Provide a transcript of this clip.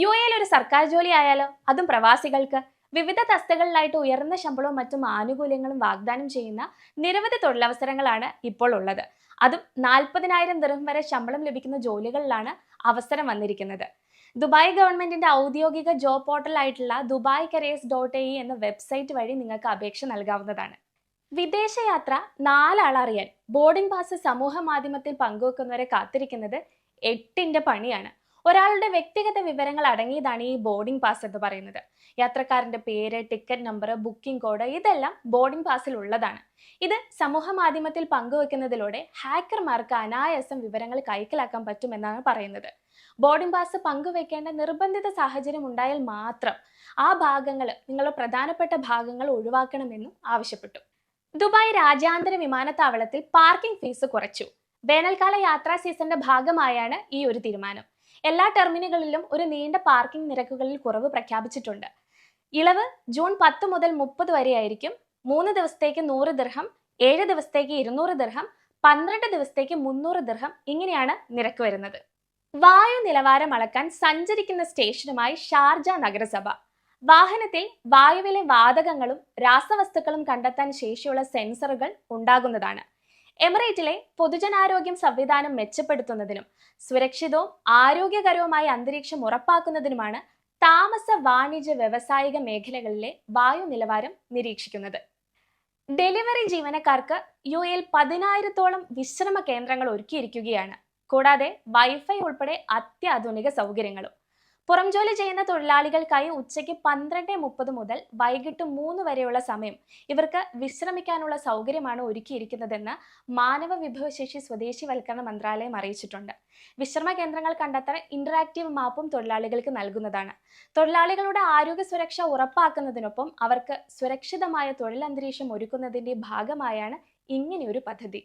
U എയിൽ ഒരു സർക്കാർ ജോലി ആയാലോ? അതും പ്രവാസികൾക്ക്. വിവിധ തസ്തികളിലായിട്ട് ഉയർന്ന ശമ്പളവും മറ്റും ആനുകൂല്യങ്ങളും വാഗ്ദാനം ചെയ്യുന്ന നിരവധി തൊഴിലവസരങ്ങളാണ് ഇപ്പോൾ ഉള്ളത്. അതും നാൽപ്പതിനായിരം ദിർഹം വരെ ശമ്പളം ലഭിക്കുന്ന ജോലികളിലാണ് അവസരം വന്നിരിക്കുന്നത്. ദുബായ് ഗവൺമെന്റിന്റെ ഔദ്യോഗിക ജോബ് പോർട്ടലായിട്ടുള്ള ദുബായ് കരിയേഴ്സ് ഡോട്ട് എ എന്ന വെബ്സൈറ്റ് വഴി നിങ്ങൾക്ക് അപേക്ഷ നൽകാവുന്നതാണ്. വിദേശയാത്ര നാലാളറിയാൻ. ബോർഡിംഗ് പാസ് സമൂഹ മാധ്യമത്തിൽ പങ്കുവെക്കുന്നവരെ കാത്തിരിക്കുന്നത് എട്ടിന്റെ പണിയാണ്. ഒരാളുടെ വ്യക്തിഗത വിവരങ്ങൾ അടങ്ങിയതാണ് ഈ ബോർഡിംഗ് പാസ് എന്ന് പറയുന്നത്. യാത്രക്കാരന്റെ പേര് ടിക്കറ്റ് നമ്പർ ബുക്കിംഗ് കോഡ് ഇതെല്ലാം ബോർഡിംഗ് പാസിൽ ഉള്ളതാണ്. ഇത് സമൂഹ മാധ്യമത്തിൽ പങ്കുവെക്കുന്നതിലൂടെ ഹാക്കർമാർക്ക് അനായാസം വിവരങ്ങൾ കൈക്കലാക്കാൻ പറ്റുമെന്നാണ് പറയുന്നത്. ബോർഡിംഗ് പാസ് പങ്കുവെക്കേണ്ട നിർബന്ധിത സാഹചര്യം ഉണ്ടായാൽ മാത്രം ആ ഭാഗങ്ങൾ നിങ്ങളുടെ പ്രധാനപ്പെട്ട ഭാഗങ്ങൾ ഒഴിവാക്കണമെന്നും ആവശ്യപ്പെട്ടു. ദുബായ് രാജ്യാന്തര വിമാനത്താവളത്തിൽ പാർക്കിംഗ് ഫീസ് കുറച്ചു. വേനൽക്കാല യാത്രാ സീസണിന്റെ ഭാഗമായാണ് ഈ ഒരു തീരുമാനം. എല്ലാ ടെർമിനലുകളിലും ഒരു നീണ്ട പാർക്കിംഗ് നിരക്കുകളിൽ കുറവ് പ്രഖ്യാപിച്ചിട്ടുണ്ട്. ഇളവ് ജൂൺ പത്ത് മുതൽ മുപ്പത് വരെയായിരിക്കും മൂന്ന് ദിവസത്തേക്ക് നൂറ് ദിർഹം ഏഴ് ദിവസത്തേക്ക് ഇരുന്നൂറ് ദിർഹം പന്ത്രണ്ട് ദിവസത്തേക്ക് മുന്നൂറ് ദിർഹം ഇങ്ങനെയാണ് നിരക്ക് വരുന്നത്. വായു നിലവാരം അളക്കാൻ സഞ്ചരിക്കുന്ന സ്റ്റേഷനുമായി ഷാർജ നഗരസഭ. വാഹനത്തിൽ വായുവിലെ വാതകങ്ങളും രാസവസ്തുക്കളും കണ്ടെത്താൻ ശേഷിയുള്ള സെൻസറുകൾ ഉണ്ടാകുന്നതാണ്. എമിറേറ്റിലെ പൊതുജനാരോഗ്യം സംവിധാനം മെച്ചപ്പെടുത്തുന്നതിനും സുരക്ഷിതവും ആരോഗ്യകരവുമായ അന്തരീക്ഷം ഉറപ്പാക്കുന്നതിനുമാണ് താമസ വാണിജ്യ വ്യവസായിക മേഖലകളിലെ വായു നിലവാരം നിരീക്ഷിക്കുന്നത്. ഡെലിവറി ജീവനക്കാർക്ക് യു എയിൽ പതിനായിരത്തോളം വിശ്രമ കേന്ദ്രങ്ങൾ ഒരുക്കിയിരിക്കുകയാണ്. കൂടാതെ വൈഫൈ ഉൾപ്പെടെ അത്യാധുനിക സൗകര്യങ്ങളും പുറം ജോലി ചെയ്യുന്ന തൊഴിലാളികൾക്കായി ഉച്ചയ്ക്ക് പന്ത്രണ്ട് മുപ്പത് മുതൽ വൈകിട്ട് മൂന്ന് വരെയുള്ള സമയം ഇവർക്ക് വിശ്രമിക്കാനുള്ള സൗകര്യമാണ് ഒരുക്കിയിരിക്കുന്നതെന്ന് മാനവ വിഭവശേഷി സ്വദേശിവൽക്കരണ മന്ത്രാലയം അറിയിച്ചിട്ടുണ്ട്. വിശ്രമ കേന്ദ്രങ്ങൾ കണ്ടെത്താൻ ഇന്ററാക്റ്റീവ് മാപ്പും തൊഴിലാളികൾക്ക് നൽകുന്നതാണ്. തൊഴിലാളികളുടെ ആരോഗ്യ സുരക്ഷ ഉറപ്പാക്കുന്നതിനൊപ്പം അവർക്ക് സുരക്ഷിതമായ തൊഴിലന്തരീക്ഷം ഒരുക്കുന്നതിന്റെ ഭാഗമായാണ് ഇങ്ങനെയൊരു പദ്ധതി.